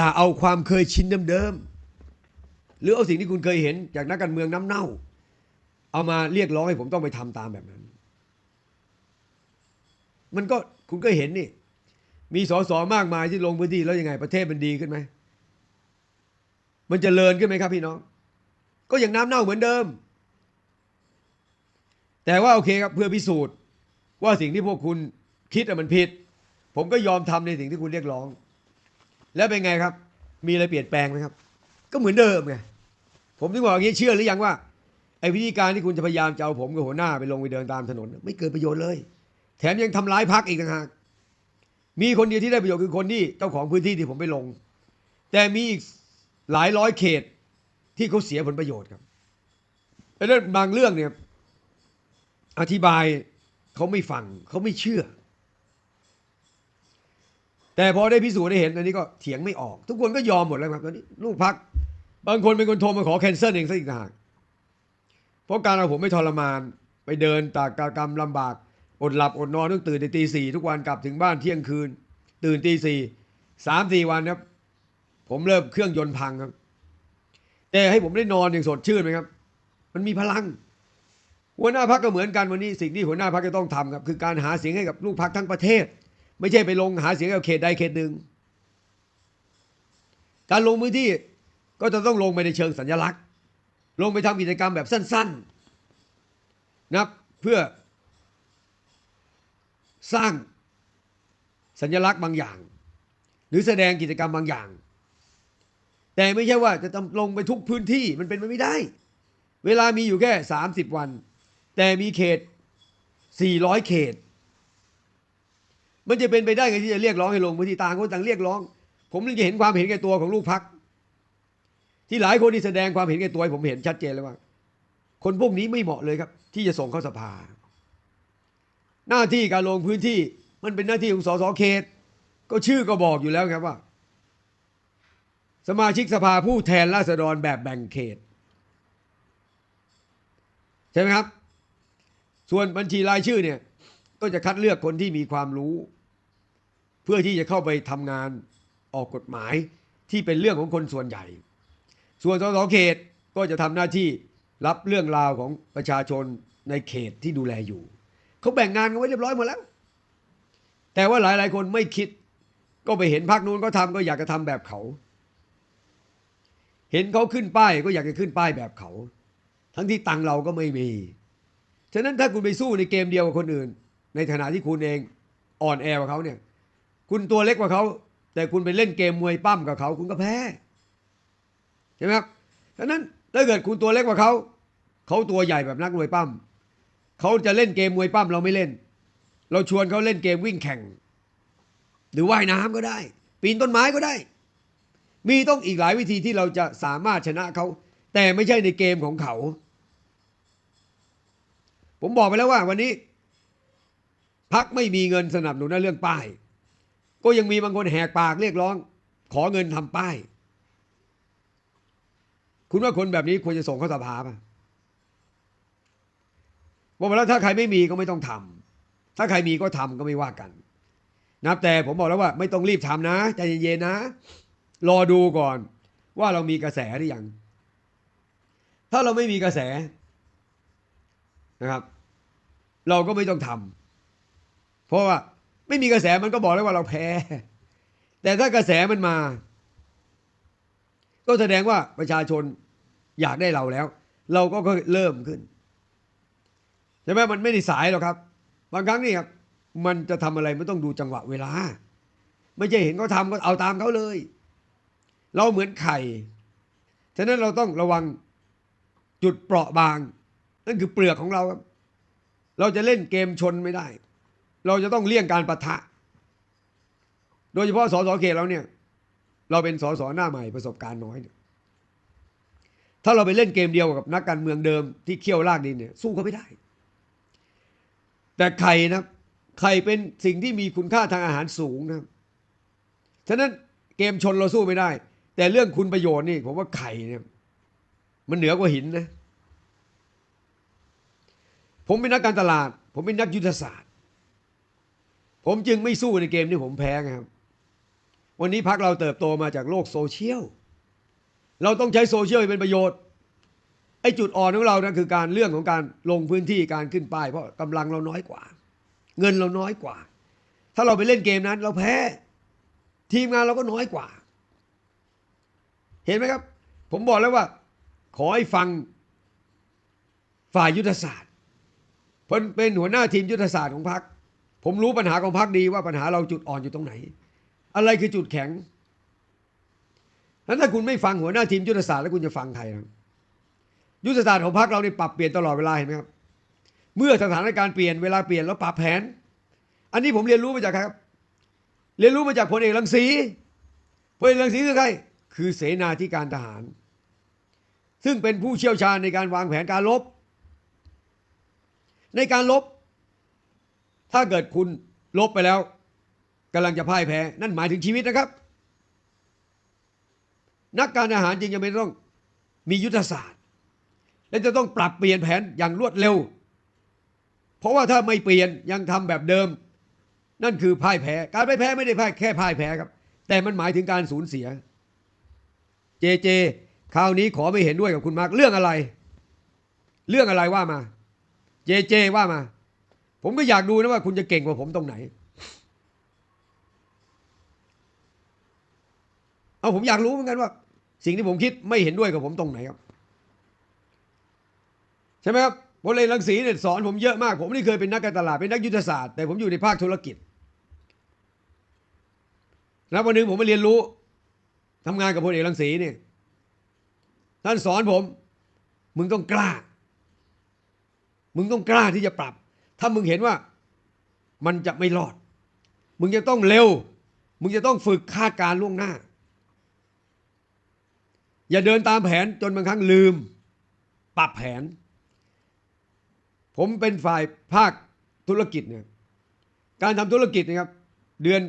อย่าเอาความเคยชินเดิมๆหรือเอาสิ่งที่คุณเคยเห็นจากนักการเมืองน้ำเน่า เอามาเรียกร้องให้ผมต้องไปทำตามแบบนั้น มันก็คุณก็เห็นนี่ มีสสมากมายที่ลงพื้นที่แล้วยังไง ประเทศมันดีขึ้นไหมมันจเจริญขึ้นไหมครับพี่น้อง ก็ยังน้ำเน่าเหมือนเดิม แต่ว่าโอเคครับเพื่อพิสูจน์ ว่าสิ่งที่พวกคุณคิดมันผิด ผมก็ยอมทำในสิ่งที่คุณเรียกร้อง แล้วเป็นไงครับ มีอะไรเปลี่ยนแปลงไหมครับ ก็เหมือนเดิมไงผมถึงบอกอย่างนี้เชื่อหรือยังว่าไอ้วิธีการที่คุณจะพยายามจะเอาผมกับหัวหน้าไปลงไปเดินตามถนน ไม่เกิดประโยชน์เลย แถมยังทำร้ายพักอีกต่างหากมีคนเดียวที่ได้ประโยชน์คือคนที่เจ้าของพื้นที่ที่ผมไปลง แต่มีอีกหลายร้อยเขตที่เขาเสียผลประโยชน์ครับแล้วบางเรื่องเนี่ยอธิบายเขาไม่ฟังเขาไม่เชื่อ แต่พอได้พิสูจน์ได้เห็นอันนี้ก็เถียงไม่ออก ทุกคนก็ยอมหมดแล้วครับตอนนี้ลูกพัก บางคนเป็นคนโทรมาขอแคนเซิลเองซะอีกต่างหากเพราะการเอาผมไม่ทรมาน ไปเดินตากกรรมลำบาก อดหลับอดนอนต้องตื่นในตีสี่ทุกวันกลับถึงบ้านเที่ยงคืน ตื่นตีสี่สามสี่วันครับ ผมเริ่มเครื่องยนต์พังครับแต่ให้ผมได้นอนอย่างสดชื่นไหมครับ มันมีพลัง หัวหน้าพักก็เหมือนกันวันนี้สิ่งที่หัวหน้าพักจะต้องทำครับ คือการหาเสียงให้กับลูกพักทั้งประเทศ ไม่ใช่ไปลงหาเสียงกับเขตใดเขตหนึ่ง การลงพื้นที่ก็จะต้องลงไปในเชิงสัญลักษณ์ ลงไปทำกิจกรรมแบบสั้นๆนะเพื่อสร้างสัญลักษณ์บางอย่าง หรือแสดงกิจกรรมบางอย่าง แต่ไม่ใช่ว่าจะต้องลงไปทุกพื้นที่มันเป็นไปไม่ได้ เวลามีอยู่แค่ 30 วัน แต่มีเขต 400 เขต มันจะเป็นไปได้ไงที่จะเรียกร้องให้ลงพื้นที่ต่างคนต่างเรียกร้อง ผมเลยจะเห็นความเห็นแก่ตัวของลูกพัก ที่หลายคนที่แสดงความเห็นแก่ตัวผมเห็นชัดเจนเลยว่า คนพวกนี้ไม่เหมาะเลยครับ ที่จะส่งเข้าสภา หน้าที่การลงพื้นที่มันเป็นหน้าที่ของสสเขต ก็ชื่อก็บอกอยู่แล้วครับว่า สมาชิกสภาผู้แทนราษฎรแบบแบ่งเขตใช่ไหมครับ ส่วนบัญชีรายชื่อเนี่ย ก็จะคัดเลือกคนที่มีความรู้ เพื่อที่จะเข้าไปทำงานออกกฎหมายที่เป็นเรื่องของคนส่วนใหญ่ ส่วนสสเขตก็จะทำหน้าที่รับเรื่องราวของประชาชนในเขตที่ดูแลอยู่เขาแบ่งงานกันไว้เรียบร้อยหมดแล้ว แต่ว่าหลายหลายๆคนไม่คิด ก็ไปเห็นพรรคนู้นก็ทำก็อยากจะทำแบบเขา เห็นเขาขึ้นป้ายก็อยากจะขึ้นป้ายแบบเขา ทั้งที่ตังเราก็ไม่มี ฉะนั้นถ้าคุณไปสู้ในเกมเดียวกับคนอื่น ในฐานะที่คุณเองอ่อนแอกว่าเขาเนี่ย คุณตัวเล็กกว่าเขาแต่คุณไปเล่นเกมมวยปั้มกับเขาคุณก็แพ้ใช่ไหมครับฉะนั้นถ้าเกิดคุณตัวเล็กกว่าเขาเขาตัวใหญ่แบบนักมวยปั้มเขาจะเล่นเกมมวยปั้มเราไม่เล่น เราชวนเขาเล่นเกมวิ่งแข่ง หรือว่ายน้ำก็ได้ ปีนต้นไม้ก็ได้ มีต้องอีกหลายวิธีที่เราจะสามารถชนะเขา แต่ไม่ใช่ในเกมของเขา ผมบอกไปแล้วว่าวันนี้พักไม่มีเงินสนับสนุนในเรื่องป้าย ก็ยังมีบางคนแหกปากเรียกร้อง ขอเงินทำป้าย คุณว่าคนแบบนี้ควรจะส่งเข้าสภาป่ะบอกแล้วถ้าใครไม่มีก็ไม่ต้องทำถ้าใครมีก็ทำก็ไม่ว่ากันนะครับแต่ผมบอกแล้วว่า ไม่ต้องรีบทำนะใจเย็นๆนะ รอดูก่อน ว่าเรามีกระแสหรือยัง ถ้าเราไม่มีกระแสนะครับ เราก็ไม่ต้องทำเพราะว่า ไม่มีกระแสมันก็บอกแล้วว่าเราแพ้ แต่ถ้ากระแสมันมา ก็แสดงว่าประชาชนอยากได้เราแล้ว เราก็เริ่มขึ้นใช่ไหมมันไม่ได้สายหรอกครับ บางครั้งนี่ครับ มันจะทำอะไรมันต้องดูจังหวะเวลา ไม่ใช่เห็นเขาทำก็เอาตามเขาเลย เราเหมือนไข่ฉะนั้นเราต้องระวังจุดเปราะบาง นั่นคือเปลือกของเราครับ เราจะเล่นเกมชนไม่ได้ เราจะต้องเลี่ยงการปะทะ โดยเฉพาะสสเขตเราเนี่ย เราเป็นสสหน้าใหม่ประสบการณ์น้อยเนี่ยถ้าเราไปเล่นเกมเดียวกับนักการเมืองเดิมที่เคี่ยวลากดินเนี่ยสู้เขาไม่ได้ แต่ไข่นะไข่เป็นสิ่งที่มีคุณค่าทางอาหารสูงนะฉะนั้นเกมชนเราสู้ไม่ได้ แต่เรื่องคุณประโยชน์นี่ผมว่าไข่เนี่ย มันเหนือกว่าหินนะ ผมเป็นนักการตลาด ผมเป็นนักยุทธศาสตร์ ผมจึงไม่สู้ในเกมที่ผมแพ้ครับ วันนี้พักเราเติบโตมาจากโลกโซเชียล เราต้องใช้โซเชียลเป็นประโยชน์ ไอ้จุดอ่อนของเรานะคือการเรื่องของการลงพื้นที่การขึ้นป้ายเพราะกำลังเราน้อยกว่า เงินเราน้อยกว่า ถ้าเราไปเล่นเกมนั้น เราแพ้ ทีมงานเราก็น้อยกว่า เห็นไหมครับ ผมบอกแล้วว่า ขอให้ฟังฝ่ายยุทธศาสตร์เพราะเป็นหัวหน้าทีมยุทธศาสตร์ของพรรค ผมรู้ปัญหาของพรรคดีว่าปัญหาเราจุดอ่อนอยู่ตรงไหน อะไรคือจุดแข็งนั้นถ้าคุณไม่ฟังหัวหน้าทีมยุทธศาสตร์แล้วคุณจะฟังใครนะยุทธศาสตร์ของพรรคเราเนี่ปรับเปลี่ยนตลอดเวลาเห็นไหมครับ เมื่อสถานการณ์เปลี่ยนเวลาเปลี่ยนแล้วปรับแผน อันนี้ผมเรียนรู้มาจากใครครับ เรียนรู้มาจากพลเอกรังสีพลเอกรังสีคือใครคือเสนาธิการทหาร ซึ่งเป็นผู้เชี่ยวชาญในการวางแผนการลบ ในการลบ ถ้าเกิดคุณลบไปแล้วกำลังจะพ่ายแพ้ นั่นหมายถึงชีวิตนะครับ นักการอาหารจึงจำเป็นต้องมียุทธศาสตร์ และจะต้องปรับเปลี่ยนแผนอย่างรวดเร็ว เพราะว่าถ้าไม่เปลี่ยนยังทำแบบเดิม นั่นคือพ่ายแพ้ การพ่ายแพ้ไม่ได้พ่ายแค่พ่ายแพ้ครับ แต่มันหมายถึงการสูญเสีย เจเจคราวนี้ขอไม่เห็นด้วยกับคุณมาร์กเรื่องอะไร เรื่องอะไรว่ามา เจเจว่ามา ผมก็อยากดูนะว่าคุณจะเก่งกว่าผมตรงไหน เอาผมอยากรู้เหมือนกันว่า สิ่งที่ผมคิดไม่เห็นด้วยกับผมตรงไหนครับ ใช่ไหมครับพลเอกรังสีเนี่ยสอนผมเยอะมาก ผมนี่เคยเป็นนักการตลาดเป็นนักยุทธศาสตร์แต่ผมอยู่ในภาคธุรกิจแล้ววันหนึ่งผมมาเรียนรู้ทำงานกับพลเอกรังสีเนี่ยท่านสอนผม มึงต้องกล้า มึงต้องกล้าที่จะปรับ ถ้ามึงเห็นว่ามันจะไม่รอด มึงจะต้องเร็ว มึงจะต้องฝึกคาดการ์ล่วงหน้า อย่าเดินตามแผนจนบางครั้งลืม ปรับแผน ผมเป็นฝ่ายภาคธุรกิจเนี่ย การทำธุรกิจนะครับ เดือน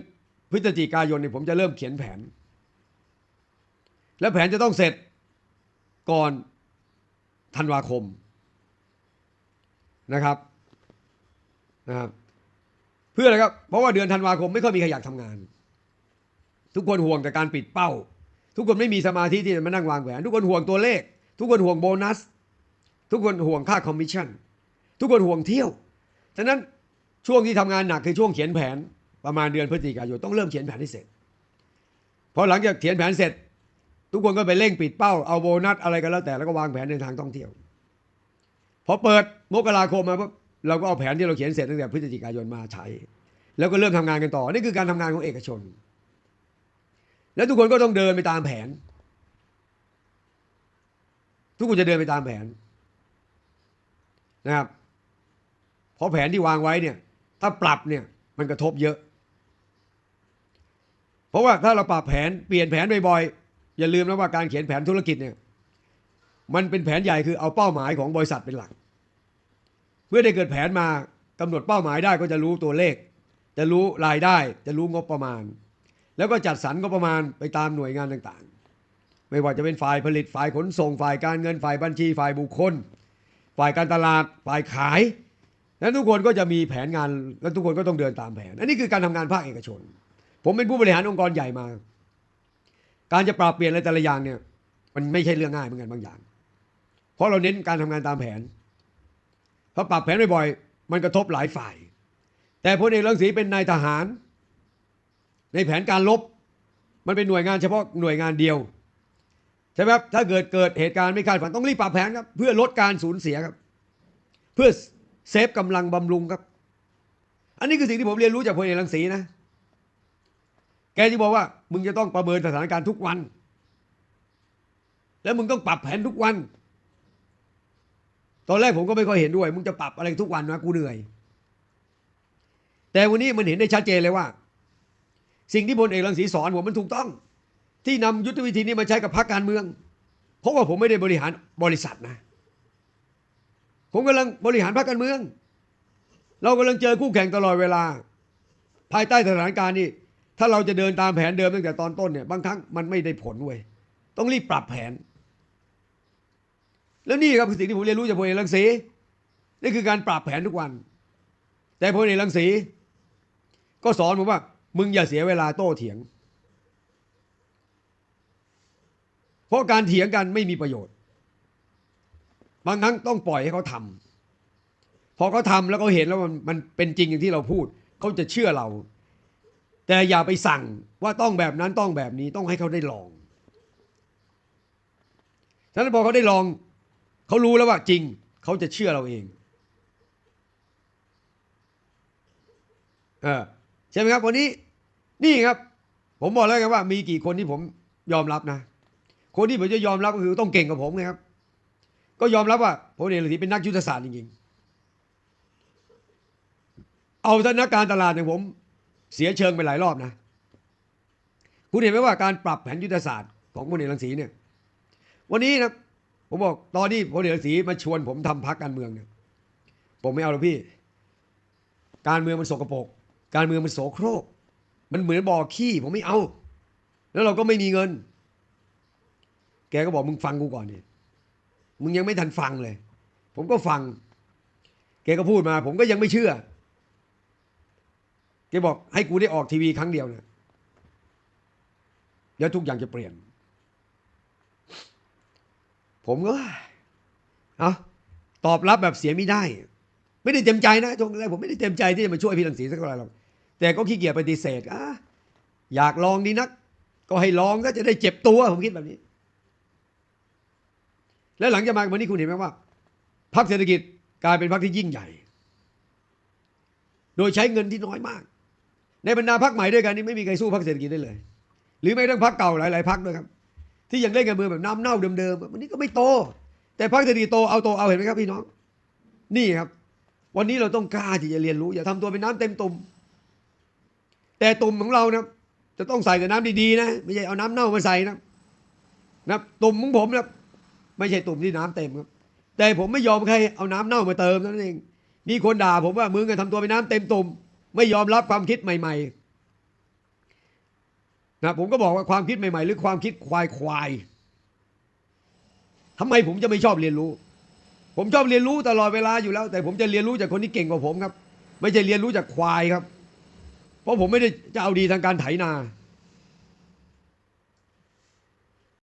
พฤศจิกายนเนี่ยผมจะเริ่มเขียนแผน และแผนจะต้องเสร็จก่อนธันวาคมนะครับ นะครับเพื่ออะไรครับ เพราะว่าเดือนธันวาคมไม่ค่อยมีใครอยากทำงาน ทุกคนห่วงแต่การปิดเป้า ทุกคนไม่มีสมาธิที่จะมานั่งวางแผน ทุกคนห่วงตัวเลข ทุกคนห่วงโบนัส ทุกคนห่วงค่าคอมมิชชั่น ทุกคนห่วงเที่ยว ฉะนั้นช่วงที่ทำงานหนักคือช่วงเขียนแผนประมาณเดือนพฤศจิกายนต้องเริ่มเขียนแผนให้เสร็จ พอหลังจากเขียนแผนเสร็จ ทุกคนก็ไปเร่งปิดเป้าเอาโบนัสอะไรก็แล้วแต่แล้วก็วางแผนเดินทางท่องเที่ยว พอเปิดมกราคมมาปุ๊บ เราก็เอาแผนที่เราเขียนเสร็จตั้งแต่พฤศจิกายนมาใช้ แล้วก็เริ่มทำงานกันต่อ นี่คือการทำงานของเอกชน แล้วทุกคนก็ต้องเดินไปตามแผน ทุกคนจะเดินไปตามแผนนะครับเพราะแผนที่วางไว้เนี่ย ถ้าปรับเนี่ยมันกระทบเยอะ เพราะว่าถ้าเราปรับแผนเปลี่ยนแผนบ่อยๆอย่าลืมนะว่าการเขียนแผนธุรกิจเนี่ย มันเป็นแผนใหญ่คือเอาเป้าหมายของบริษัทเป็นหลัก เพื่อได้เกิดแผนมากำหนดเป้าหมายได้ก็จะรู้ตัวเลข จะรู้รายได้ จะรู้งบประมาณ แล้วก็จัดสรรงบประมาณไปตามหน่วยงานต่างๆ ไม่ว่าจะเป็นฝ่ายผลิตฝ่ายขนส่งฝ่ายการเงินฝ่ายบัญชีฝ่ายบุคคล ฝ่ายการตลาดฝ่ายขายแล้วทุกคนก็จะมีแผนงานแล้วทุกคนก็ต้องเดินตามแผนอันนี้คือการทำงานภาคเอกชน ผมเป็นผู้บริหารองค์กรใหญ่มา การจะปรับเปลี่ยนอะไรแต่ละอย่างเนี่ย มันไม่ใช่เรื่องง่ายเหมือนกันบางอย่าง เพราะเราเน้นการทำงานตามแผน พอปรับแผนบ่อยๆมันกระทบหลายฝ่าย แต่พลเอกรังสีเป็นนายทหาร ในแผนการลบ มันเป็นหน่วยงานเฉพาะหน่วยงานเดียวใช่ไหมครับถ้าเกิดเกิดเหตุการณ์ไม่คาดฝันต้องรีบปรับแผนครับ เพื่อลดการสูญเสียครับ เพื่อเซฟกำลังบำรุงครับ อันนี้คือสิ่งที่ผมเรียนรู้จากพลเอกรังสีนะ แกจะบอกว่า มึงจะต้องประเมินสถานการณ์ทุกวัน แล้วมึงต้องปรับแผนทุกวัน ตอนแรกผมก็ไม่ค่อยเห็นด้วย มึงจะปรับอะไรทุกวันนะกูเหนื่อย แต่วันนี้มันเห็นได้ชัดเจนเลยว่า สิ่งที่พลเอกรังสีสอนผมมันถูกต้อง ที่นำยุทธวิธีนี้มาใช้กับพรรคการเมือง เพราะว่าผมไม่ได้บริหารบริษัทนะ ผมกำลังบริหารพรรคการเมือง เรากำลังเจอคู่แข่งตลอดเวลา ภายใต้สถานการณ์นี้ถ้าเราจะเดินตามแผนเดิมตั้งแต่ตอนต้นเนี่ยบางครั้งมันไม่ได้ผลเว้ยต้องรีบปรับแผน แล้วนี่ครับคือสิ่งที่ผมเรียนรู้จากพลเอกรังสีนี่คือการปรับแผนทุกวัน แต่พลเอกรังสีก็สอนผมว่า มึงอย่าเสียเวลาโต้เถียง เพราะการเถียงกันไม่มีประโยชน์ บางครั้งต้องปล่อยให้เขาทำพอเขาทำแล้วเขาเห็นแล้วมันมันเป็นจริงอย่างที่เราพูด เขาจะเชื่อเรา แต่อย่าไปสั่งว่าต้องแบบนั้นต้องแบบนี้ต้องให้เขาได้ลองฉะนั้นพอเขาได้ลอง เขารู้แล้วว่าจริง เขาจะเชื่อเราเองเออใช่ไหมครับวันนี้นี่ครับ ผมบอกแล้วไงว่า มีกี่คนที่ผมยอมรับนะ คนที่ผมจะยอมรับก็คือต้องเก่งกว่าผมไงครับ ก็ยอมรับว่าพลเอกฤทธิ์เป็นนักยุทธศาสตร์จริงๆ เอาท่านนักการตลาดเนี่ยผม เสียเชิงไปหลายรอบนะ คุณเห็นไหมว่าการปรับแผนยุทธศาสตร์ของพลเอกรังสีเนี่ย วันนี้นะ ผมบอกตอนที่พลเอกสีมาชวนผมทำพักการเมืองเนี่ยผมไม่เอาหรอกพี่ การเมืองมันสกปรกการเมืองมันโสโครก มันเหมือนบ่อขี้ผมไม่เอา แล้วเราก็ไม่มีเงิน แกก็บอกมึงฟังกูก่อนเนี่ยมึงยังไม่ทันฟังเลย ผมก็ฟัง แกก็พูดมา ผมก็ยังไม่เชื่อ แกบอกให้กูได้ออกทีวีครั้งเดียวเนี่ยแล้วทุกอย่างจะเปลี่ยน ผมก็เอาตอบรับแบบเสียไม่ได้ ไม่ได้เต็มใจนะตรงแรกผมไม่ได้เต็มใจที่จะมาช่วยพี่หลังสีสักเท่าไหร่หรอกแต่ก็ขี้เกียจปฏิเสธอะอยากลองดีนัก ก็ให้ลองก็จะได้เจ็บตัวผมคิดแบบนี้ แล้วหลังจากมาวันนี้คุณเห็นไหมว่าพรรคเศรษฐกิจกลายเป็นพรรคที่ยิ่งใหญ่ โดยใช้เงินที่น้อยมาก ในบรรดาพรรคใหม่ด้วยกันนี่ไม่มีใครสู้พรรคเศรษฐกิจได้เลย หรือไม่ต้องพรรคเก่าหลาย ๆพรรคด้วยครับ ที่ยังเล่นกันเมืองแบบน้ำเน่าเดิมๆวันนี้ก็ไม่โต แต่พรรคเศรษฐกิจโตเอาโตเอาเห็นไหมครับพี่น้อง นี่ครับ วันนี้เราต้องกล้าที่จะเรียนรู้ อย่าทำตัวเป็นน้ำเต็มตุ่มแต่ตุ่มของเรานะจะต้องใส่แต่น้ำดีๆนะไม่ใช่เอาน้ำเน่ามาใส่นะนะตุ่มของผมนะไม่ใช่ตุ่มที่น้ำเต็มครับ แต่ผมไม่ยอมใครเอาน้ำเน่ามาเติมนั่นเองมีคนด่าผมว่ามึงอะทำตัวเป็นน้ำเต็มตุ่มไม่ยอมรับความคิดใหม่ ๆ นะผมก็บอกว่าความคิดใหม่ๆ หรือความคิดควายควายๆทำไมผมจะไม่ชอบเรียนรู้ ผมชอบเรียนรู้ตลอดเวลาอยู่แล้ว แต่ผมจะเรียนรู้จากคนที่เก่งกว่าผมครับ ไม่ใช่เรียนรู้จากควายครับ เพราะผมไม่ได้จะเอาดีทางการไถนา